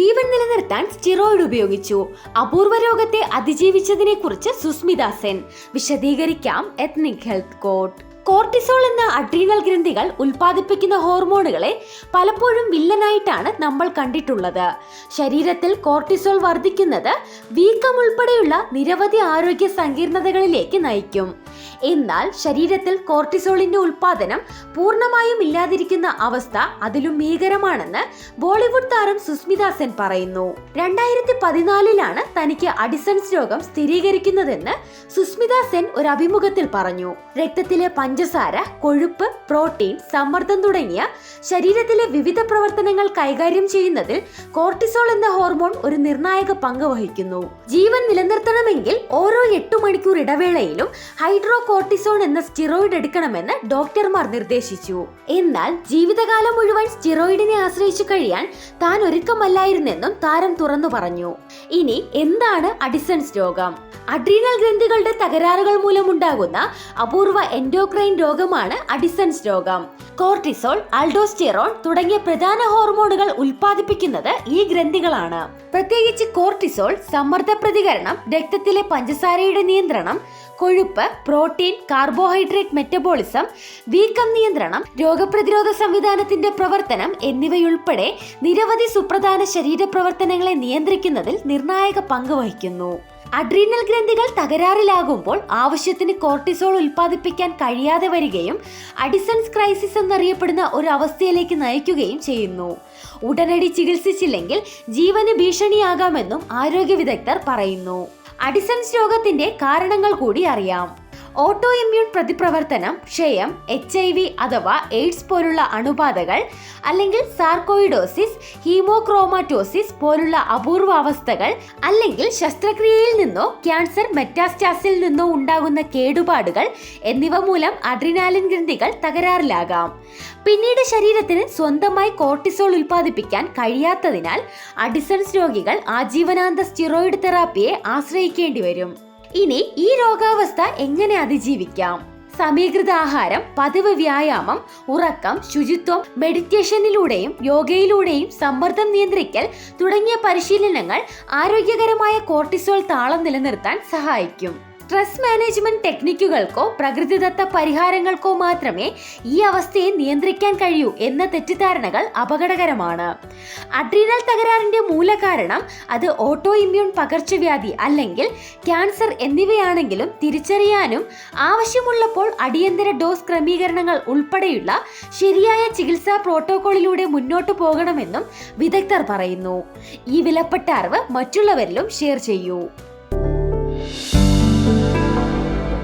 ജീവൻ നിലനിർത്താൻ സ്റ്റിറോയിഡ് ഉപയോഗിച്ചു. അപൂർവ രോഗത്തെ അതിജീവിച്ചതിനെ കുറിച്ച് സുസ്മിത സെൻ വിശദീകരിക്കാം എത്നിക് ഹെൽത്ത് കോഡ് കോർട്ടിസോൾ എന്ന അഡ്രീനൽ ഗ്രന്ഥികൾ ഉൽപ്പാദിപ്പിക്കുന്ന ഹോർമോണുകളെ പലപ്പോഴും വില്ലനായിട്ടാണ് നമ്മൾ കണ്ടിട്ടുള്ളത്. ശരീരത്തിൽ കോർട്ടിസോൾ വർദ്ധിക്കുന്നത് വീക്കം ഉൾപ്പെടെയുള്ള നിരവധി ആരോഗ്യ സങ്കീർണതകളിലേക്ക് നയിക്കും. എന്നാൽ ശരീരത്തിൽ കോർട്ടിസോളിന്റെ ഉൽപാദനം പൂർണമായും ഇല്ലാതിരിക്കുന്ന അവസ്ഥ അതിലും ഭീകരമാണെന്ന് ബോളിവുഡ് താരം സുസ്മിത സെൻ പറയുന്നു. രണ്ടായിരത്തി പതിനാലിലാണ് തനിക്ക് അഡിസൺസ് രോഗം സ്ഥിരീകരിക്കുന്നതെന്ന് സുസ്മിത സെൻ ഒരു അഭിമുഖത്തിൽ പറഞ്ഞു. രക്തത്തിലെ പഞ്ചസാര കൊഴുപ്പ് പ്രോട്ടീൻ സമ്മർദ്ദം തുടങ്ങിയ ശരീരത്തിലെ വിവിധ പ്രവർത്തനങ്ങൾ കൈകാര്യം ചെയ്യുന്നതിൽ കോർട്ടിസോൾ എന്ന ഹോർമോൺ ഒരു നിർണായക പങ്ക് വഹിക്കുന്നു. ജീവൻ നിലനിർത്തണമെങ്കിൽ ഓരോ എട്ടു മണിക്കൂർ ഇടവേളയിലും ഹൈഡ്രോ കോർട്ടിസോൺ എന്ന സ്റ്റിറോയിഡ് എടുക്കണമെന്ന് ഡോക്ടർമാർ നിർദ്ദേശിച്ചു. എന്നാൽ ജീവിതകാലം മുഴുവൻ സ്റ്റിറോയിഡിനെ ആശ്രയിച്ചു കഴിയാൻ താൻ ഒരുക്കമല്ലായിരുന്നെന്നും താരം തുറന്നു പറഞ്ഞു. ഇനി എന്താണ് അഡിസൺസ് രോഗം? അഡ്രീനൽ ഗ്രന്ഥികളുടെ തകരാറുകൾ മൂലമുണ്ടാകുന്ന അപൂർവ എൻഡോക്രൈൻ രോഗമാണ് അഡിസൺസ് രോഗം. കോർട്ടിസോൾ അൾഡോസ്റ്റിറോൺ തുടങ്ങിയ പ്രധാന ഹോർമോണുകൾ ഉൽപ്പാദിപ്പിക്കുന്നത് ഈ ഗ്രന്ഥികളാണ്. പ്രത്യേകിച്ച് കോർട്ടിസോൾ സമ്മർദ്ദ പ്രതികരണം രക്തത്തിലെ പഞ്ചസാരയുടെ നിയന്ത്രണം കൊഴുപ്പ് പ്രോട്ടീൻ കാർബോഹൈഡ്രേറ്റ് മെറ്റബോളിസം വീക്കം നിയന്ത്രണം രോഗപ്രതിരോധ സംവിധാനത്തിന്റെ പ്രവർത്തനം എന്നിവയുൾപ്പെടെ നിരവധി സുപ്രധാന ശരീരപ്രവർത്തനങ്ങളെ നിയന്ത്രിക്കുന്നതിൽ നിർണായക പങ്ക് വഹിക്കുന്നു. അഡ്രീനൽ ഗ്രന്ഥികൾ തകരാറിലാകുമ്പോൾ ആവശ്യത്തിന് കോർട്ടിസോൾ ഉൽപ്പാദിപ്പിക്കാൻ കഴിയാതെ വരികയും അഡിസൺസ് ക്രൈസിസ് എന്നറിയപ്പെടുന്ന ഒരു അവസ്ഥയിലേക്ക് നയിക്കുകയും ചെയ്യുന്നു. ഉടനടി ചികിത്സിച്ചില്ലെങ്കിൽ ജീവന് ഭീഷണിയാകാമെന്നും ആരോഗ്യ വിദഗ്ധർ പറയുന്നു. അഡിസൺസ് രോഗത്തിന്റെ കാരണങ്ങൾ കൂടി അറിയാം. ഓട്ടോ ഇമ്മ്യൂൺ പ്രതിപ്രവർത്തനം ക്ഷയം എച്ച് ഐ വി അഥവാ എയ്ഡ്സ് പോലുള്ള അണുബാധകൾ അല്ലെങ്കിൽ സാർക്കോയിഡോസിസ് ഹീമോക്രോമാറ്റോസിസ് പോലുള്ള അപൂർവാവസ്ഥകൾ അല്ലെങ്കിൽ ശസ്ത്രക്രിയയിൽ നിന്നോ ക്യാൻസർ മെറ്റാസ്റ്റാസിൽ നിന്നോ ഉണ്ടാകുന്ന കേടുപാടുകൾ എന്നിവ മൂലം അഡ്രിനാലിൻ ഗ്രന്ഥികൾ തകരാറിലാകാം. പിന്നീട് ശരീരത്തിന് സ്വന്തമായി കോർട്ടിസോൾ ഉൽപ്പാദിപ്പിക്കാൻ കഴിയാത്തതിനാൽ അഡിസൺസ് രോഗികൾ ആജീവനാന്ത സ്റ്റിറോയിഡ് തെറാപ്പിയെ ആശ്രയിക്കേണ്ടി വരും ഇനി ഈ രോഗാവസ്ഥ എങ്ങനെ അതിജീവിക്കാം? സമീകൃത ആഹാരം പതിവ് വ്യായാമം ഉറക്കം ശുചിത്വം മെഡിറ്റേഷനിലൂടെയും യോഗയിലൂടെയും സമ്മർദ്ദം നിയന്ത്രിക്കൽ തുടങ്ങിയ പരിശീലനങ്ങൾ ആരോഗ്യകരമായ കോർട്ടിസോൾ താളം നിലനിർത്താൻ സഹായിക്കും. സ്ട്രെസ് മാനേജ്മെന്റ് ടെക്നിക്കുകൾക്കോ പ്രകൃതിദത്ത പരിഹാരങ്ങൾക്കോ മാത്രമേ ഈ അവസ്ഥയെ നിയന്ത്രിക്കാൻ കഴിയൂ എന്ന തെറ്റിദ്ധാരണകൾ അപകടകരമാണ്. അഡ്രീനൽ തകരാറിന്റെ മൂലകാരണം അത് ഓട്ടോ ഇമ്മ്യൂൺ പകർച്ചവ്യാധി അല്ലെങ്കിൽ ക്യാൻസർ എന്നിവയാണെങ്കിലും തിരിച്ചറിയാനും ആവശ്യമുള്ളപ്പോൾ അടിയന്തര ഡോസ് ക്രമീകരണങ്ങൾ ഉൾപ്പെടെയുള്ള ശരിയായ ചികിത്സാ പ്രോട്ടോകോളിലൂടെ മുന്നോട്ടു പോകണമെന്നും വിദഗ്ധർ പറയുന്നു. ഈ വിലപ്പെട്ട അറിവ് മറ്റുള്ളവരിലും ഷെയർ ചെയ്യൂ.